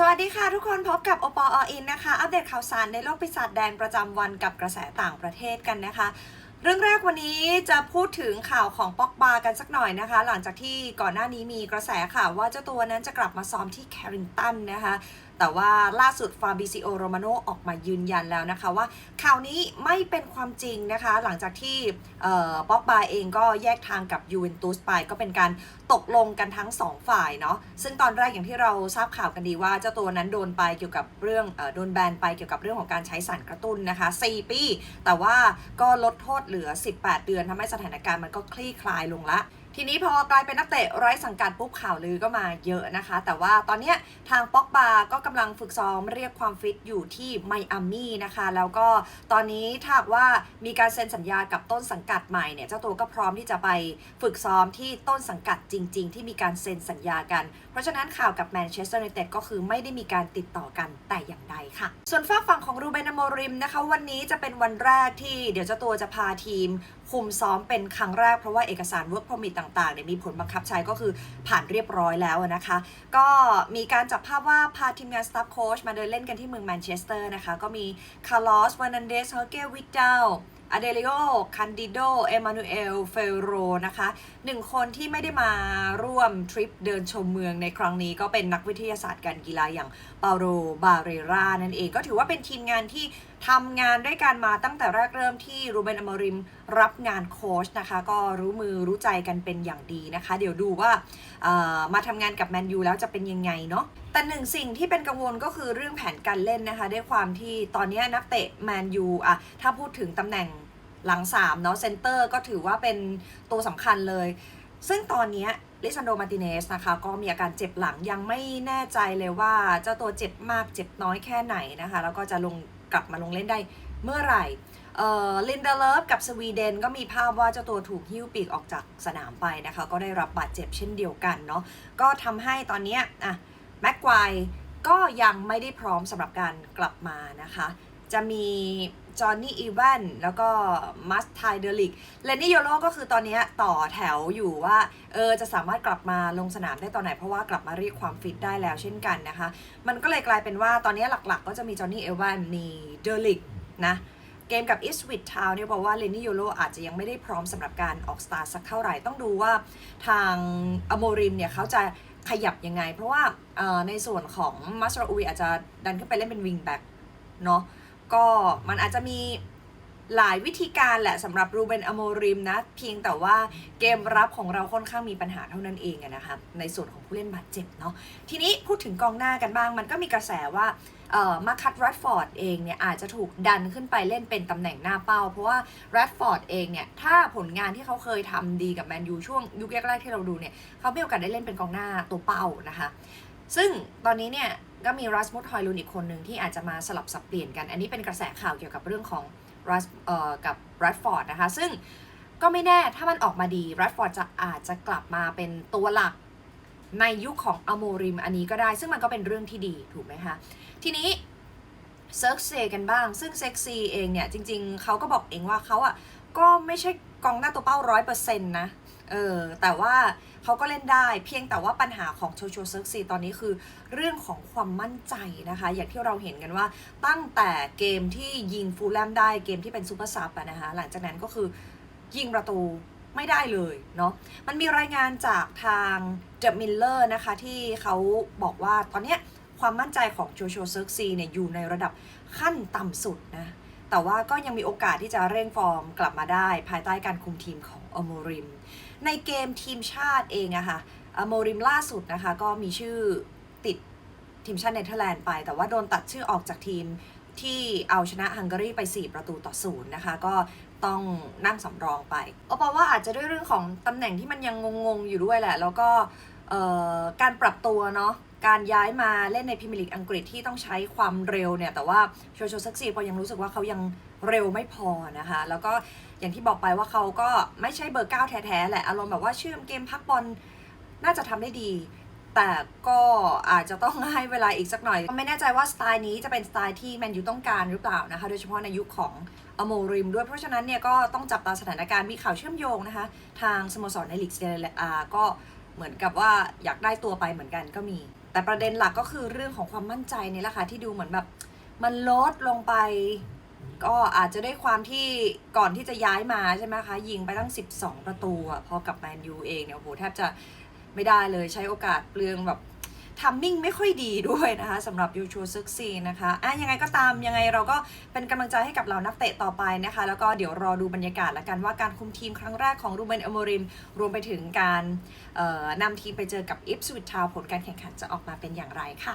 สวัสดีค่ะทุกคนพบกับโอปอออินนะคะ อัปเดตข่าวสารในโลกปีศาจแดงประจำวันกับกระแสต่างประเทศกันนะคะ เรื่องแรกวันนี้จะพูดถึงข่าวของป็อกบากันสักหน่อยนะคะ หลังจากที่ก่อนหน้านี้มีกระแสข่าวว่าเจ้าตัวนั้นจะกลับมาซ้อมที่แคริงตันนะคะ แต่ว่าล่าสุดฟาบิซิโอโรมาโนออกมายืนยันแล้วนะคะว่าข่าวนี้ไม่เป็นความจริงนะคะ หลังจากที่ป็อกบาเองก็แยกทางกับยูเวนตุสไปก็เป็นการตกลงกันทั้ง 2 ฝ่ายเนาะซึ่งตอนแรกอย่างที่เราทราบข่าวกันดีว่าเจ้าตัวนั้นโดนไปเกี่ยวกับเรื่องโดนแบนไปเกี่ยวกับเรื่องของการใช้สารกระตุ้นนะคะ 4 ปี แต่ว่าก็ลดโทษเหลือ 18 เดือนทำให้สถานการณ์มันก็คลี่คลายลงละ ทีนี้พอกลายเป็นนักเตะไร้สังกัดปุ๊บข่าวลือก็มาเยอะนะคะ แต่ว่าตอนนี้ทางป็อกบาก็กำลังฝึกซ้อมเรียกความฟิตอยู่ที่ไมอามี่นะคะ แล้วก็ตอนนี้ถ้าว่ามีการเซ็นสัญญากับต้นสังกัดใหม่เนี่ยเจ้าตัวก็พร้อมที่จะไปฝึกซ้อมที่ต้นสังกัดจริง ๆ ที่มีการเซ็นสัญญากัน เพราะฉะนั้นข่าวกับแมนเชสเตอร์ยูไนเต็ดก็คือไม่ได้มีการติดต่อกันแต่อย่างใดค่ะ ส่วนฝากฝั่งของรูเบนอโมริมนะคะ วันนี้จะเป็นวันแรกที่เดี๋ยวเจ้าตัวจะพาทีม คุมซ้อมเป็นครั้งแรกเพราะว่าเอกสาร work permit ต่างๆเนี่ยมีผลบังคับใช้ก็คือผ่านเรียบร้อยแล้วนะคะ ก็มีการจับภาพว่าพาทีมงาน staff coach มาเดินเล่นกันที่เมืองแมนเชสเตอร์นะคะ ก็มีคาร์ลอสวานันเดสเฮเกวิดาล อเดลิโอคันดิโด เอมานูเอล เฟโรนะคะหนึ่งคนที่ไม่ได้มาร่วมทริปเดินชมเมืองในครั้งนี้ก็เป็นนักวิทยาศาสตร์การกีฬาอย่างเปาโร บาเรรา นั่นเอง ก็ถือว่าเป็นทีมงานที่ทำงานด้วยกันมาตั้งแต่แรกเริ่มที่รูเบนอมริมรับงานโค้ชนะคะ ก็รู้มือรู้ใจกันเป็นอย่างดีนะคะ เดี๋ยวดูว่ามาทำงานกับแมนยูแล้วจะเป็นยังไงเนาะ แต่หนึ่งสิ่งที่เป็นกังวลก็คือเรื่องแผนการเล่นนะคะ ด้วยความที่ตอนนี้นักเตะแมนยูอะถ้าพูดถึงตำแหน่งหลัง3เนาะเซนเตอร์ก็ถือว่าเป็นตัวสำคัญเลย ซึ่งตอนนี้ลิซันโดมาติเนสนะคะ ก็มีอาการเจ็บหลังยังไม่แน่ใจเลยว่าเจ้าตัวเจ็บมากเจ็บน้อยแค่ไหนนะคะ แล้วก็จะลงกลับมาลงเล่นได้เมื่อไหร่ลินเดเลฟกับสวีเดนก็มีภาพว่าเจ้าตัวถูกหิ้วปีกออกจากสนามไปนะคะ ก็ได้รับบาดเจ็บเช่นเดียวกันเนาะก็ทำให้ตอนนี้อะ แม็กควายก็ยังไม่ได้พร้อมสำหรับการกลับมานะคะ จะมีจอห์นนี่อีแวนแล้วก็มัสไทเดลิกเลนนี่โยโลก็คือตอนนี้ต่อแถวอยู่ว่าเออจะสามารถกลับมาลงสนามได้ตอนไหน เพราะว่ากลับมาเรียกความฟิตได้แล้วเช่นกันนะคะ มันก็เลยกลายเป็นว่าตอนนี้หลักๆ ก็จะมีจอห์นนี่เอแวนมีเดลิกนะเกมกับอิสวิตทาวเนี่ยบอกว่าเลนนี่โยโลอาจจะยังไม่ได้พร้อมสำหรับการออกสตาร์สักเท่าไหร่ต้องดูว่าทางอโมริมเนี่ยเขาจะ ขยับยังไง เพราะว่าในส่วนของมัสราอุยอาจจะดันขึ้นไปเล่นเป็นวิงแบ็กเนาะก็มันอาจจะมี หลายวิธีการแหละสำหรับรูเบนอโมริมนะ เพียงแต่ว่าเกมรับของเราค่อนข้างมีปัญหาเท่านั้นเองนะคะในส่วนของผู้เล่นบาดเจ็บเนาะทีนี้พูดถึงกองหน้ากันบ้าง มันก็มีกระแสว่ามาคัตแรดฟอร์ดเองเนี่ยอาจจะถูกดันขึ้นไปเล่นเป็นตำแหน่งหน้าเป้า เพราะว่าแรดฟอร์ดเองเนี่ยถ้าผลงานที่เขาเคยทำดีกับแมนยูช่วงยุคแรกๆที่เราดูเนี่ยเขาไมีโอกาสได้เล่นเป็นกองหน้าตัวเป้านะคะซึ่งตอนนี้เนี่ยก็มีรัสมุดฮอยลุนอีกคนหนึ่งที่อาจจะมาสลับสับเปลี่ยนกัน อันนี้เป็นกระแสข่าวเกี่ยวกับเรื่องของ รัสเอ่อกับรัดฟอร์ดนะคะ ซึ่งก็ไม่แน่ถ้ามันออกมาดีรัดฟอร์ดจะอาจจะกลับมาเป็นตัวหลักในยุคของอโมริมอันนี้ก็ได้ ซึ่งมันก็เป็นเรื่องที่ดีถูกไหมคะทีนี้เซิร์กเซกันบ้าง ซึ่งเซ็กซีเองเนี่ย จริง ๆ เขาก็บอกเองว่าเขาอะ ก็ไม่ใช่กองหน้าตัวเป้าร้อยเปอร์เซ็นต์นะ เออแต่ว่าเขาก็เล่นได้ เพียงแต่ว่าปัญหาของโชโชเซิร์กซีตอนนี้คือเรื่องของความมั่นใจนะคะ อย่างที่เราเห็นกันว่าตั้งแต่เกมที่ยิงฟูลแลมได้เกมที่เป็นซูเปอร์ซับนะคะหลังจากนั้นก็คือยิงประตูไม่ได้เลยเนาะมันมีรายงานจากทางเดอะมิลเลอร์นะคะที่เขาบอกว่าตอนนี้ความมั่นใจของโจโชเซิร์กซีเนี่ยอยู่ในระดับขั้นต่ำสุดนะแต่ว่าก็ยังมีโอกาสที่จะเร่งฟอร์มกลับมาได้ภายใต้การคุมทีมของ อโมริม ในเกมทีมชาติเองอะค่ะอโมริมล่าสุดนะคะ ก็มีชื่อติดทีมชาติเนเธอร์แลนด์ไป แต่ว่าโดนตัดชื่อออกจากทีมที่เอาชนะฮังการีไป 4 ประตูต่อศูนย์นะคะ ก็ต้องนั่งสำรองไปโอปาว่าอาจจะด้วยเรื่องของตำแหน่งที่มันยังงงๆอยู่ด้วยแหละ แล้วก็การปรับตัวเนาะการย้ายมาเล่นในพรีเมียร์ลีกอังกฤษที่ต้องใช้ความเร็วเนี่ย แต่ว่าโชโชซักซีพอยังรู้สึกว่าเขายังเร็วไม่พอนะคะ แล้วก็ อย่างที่บอกไปว่าเขาก็ไม่ใช่เบอร์เก้าแท้ๆแหละอารมณ์แบบว่าเชื่อมเกมพักบอลน่าจะทำได้ดี แต่ก็อาจจะต้องให้เวลาอีกสักหน่อย ไม่แน่ใจว่าสไตล์นี้จะเป็นสไตล์ที่แมนยูต้องการหรือเปล่านะคะ โดยเฉพาะในยุคของอโมริมด้วยเพราะฉะนั้นเนี่ยก็ต้องจับตาสถานการณ์มีข่าวเชื่อมโยงนะคะ ทางสโมสรในลีกเซเรียก็เหมือนกับว่าอยากได้ตัวไปเหมือนกันก็มี แต่ประเด็นหลักก็คือเรื่องของความมั่นใจนี่แหละค่ะที่ดูเหมือนแบบมันลดลงไป ก็อาจจะได้ความที่ก่อนที่จะย้ายมาใช่ไหมคะ ยิงไปตั้ง 12 ประตูอะพอกับแมนยูเองเนี่ยโอ้โหแทบจะไม่ได้เลยใช้โอกาสเปลืองแบบทัมมิ่งไม่ค่อยดีด้วยนะคะสำหรับยูชูซึกซีนะคะอะยังไงก็ตามยังไงเราก็เป็นกำลังใจให้กับเรานักเตะต่อไปนะคะ แล้วก็เดี๋ยวรอดูบรรยากาศละกันว่าการคุมทีมครั้งแรกของรูเบนอโมริม รวมไปถึงการนำทีมไปเจอกับอิฟสวิตทาวผลการแข่งขันจะออกมาเป็นอย่างไรค่ะ